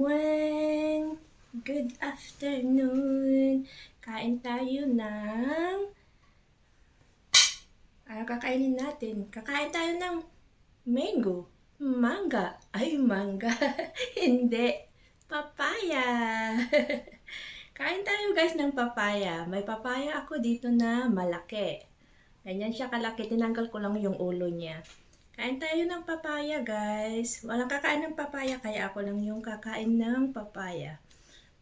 everyone! Good afternoon! Kain tayo ng... Ano kakainin natin? Kakain tayo ng mango. Manga. Ay, manga. Hindi. Papaya. Kain tayo guys ng papaya. May papaya ako dito na malaki. Ganyan siya kalaki. Tinanggal ko lang yung ulo niya. Kain tayo ng papaya, guys. Walang kakain ng papaya, kaya ako lang yung kakain ng papaya.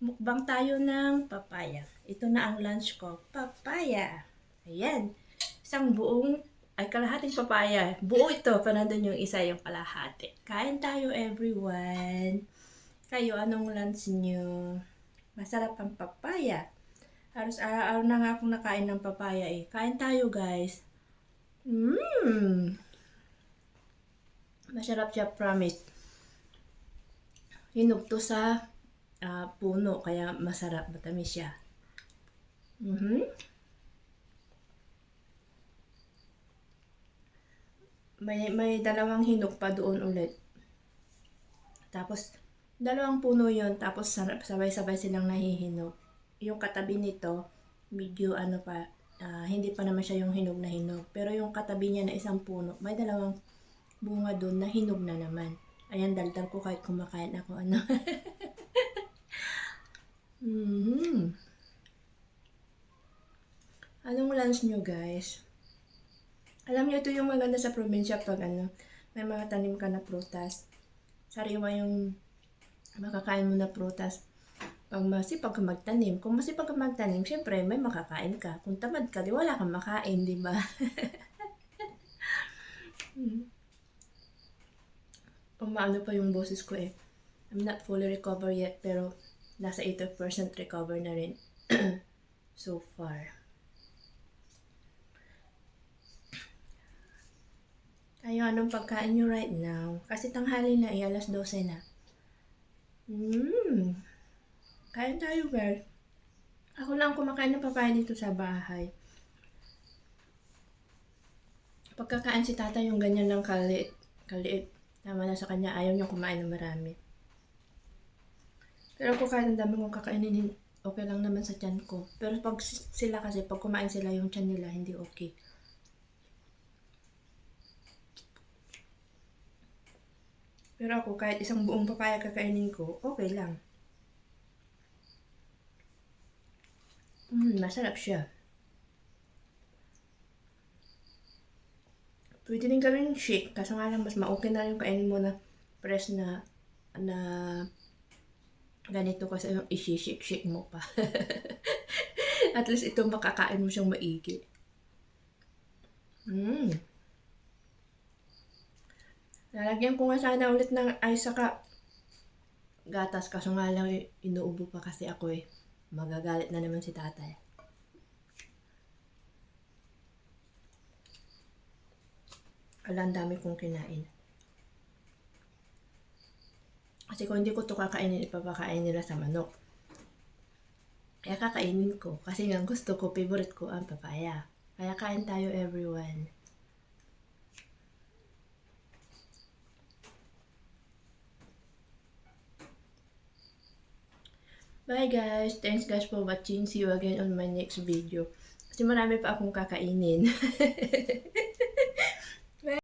Mukbang tayo ng papaya. Ito na ang lunch ko. Papaya. Ayan. Isang buong, ay kalahating papaya. Buo ito, pa nandun yung isa yung kalahati. Kain tayo, everyone. Kayo, anong lunch nyo? Masarap ang papaya. Halos araw-araw na nga akong nakain ng papaya eh. Kain tayo, guys. Mmm. Masarap siya, promise. Hinog to sa ah, puno, kaya masarap, matamis siya. Mhm. May, may dalawang hinog pa doon ulit. Tapos, dalawang puno yon tapos sabay-sabay silang nahihinog. Yung katabi nito, medyo ano pa, ah, hindi pa naman siya yung hinog na hinog. Pero yung katabi niya na isang puno, may dalawang bunga doon na hinog na naman. Ayan, daldal ko kahit kumakain ako ano. mhm. Anong lunch nyo guys? Alam niyo ito yung maganda sa probinsya pag ano, may mga tanim ka na prutas. Sariwa yung makakain mo na prutas. Pag masipag ka magtanim, kung masipag ka magtanim, syempre may makakain ka. Kung tamad ka, di wala kang makain, di ba? Hmm. Umaano pa yung boses ko eh. I'm not fully recovered yet, pero nasa 80% recover na rin so far. Kayo, anong pagkain nyo right now? Kasi tanghali na, eh, alas 12 na. Mmm. Kain tayo, guys. Ako lang kumakain ng papaya dito sa bahay. Pagkakain si tata yung ganyan ng kaliit. Kaliit. Tama na sa kanya, ayaw niya kumain ng marami. Pero kung kahit ang dami kong kakainin, okay lang naman sa tiyan ko. Pero pag sila kasi, pag kumain sila, yung tiyan nila, hindi okay. Pero ako, kahit isang buong papaya kakainin ko, okay lang. Mm, masarap siya. Pwede rin gawin shake, kaso nga lang mas ma-okay na yung kainin mo na press na na ganito kasi yung isi-shake-shake mo pa. At least ito makakain mo siyang maigi. Mm. Lalagyan ko nga sana ulit ng ice saka gatas kaso nga lang inuubo pa kasi ako eh. Magagalit na naman si tatay. Ala, ang dami kong kinain. Kasi kung hindi ko to kakainin, ipapakain nila sa manok. Kaya kakainin ko. Kasi nga gusto ko, favorite ko ang papaya. Kaya kain tayo everyone. Bye guys! Thanks guys for watching. See you again on my next video. Kasi marami pa akong kakainin.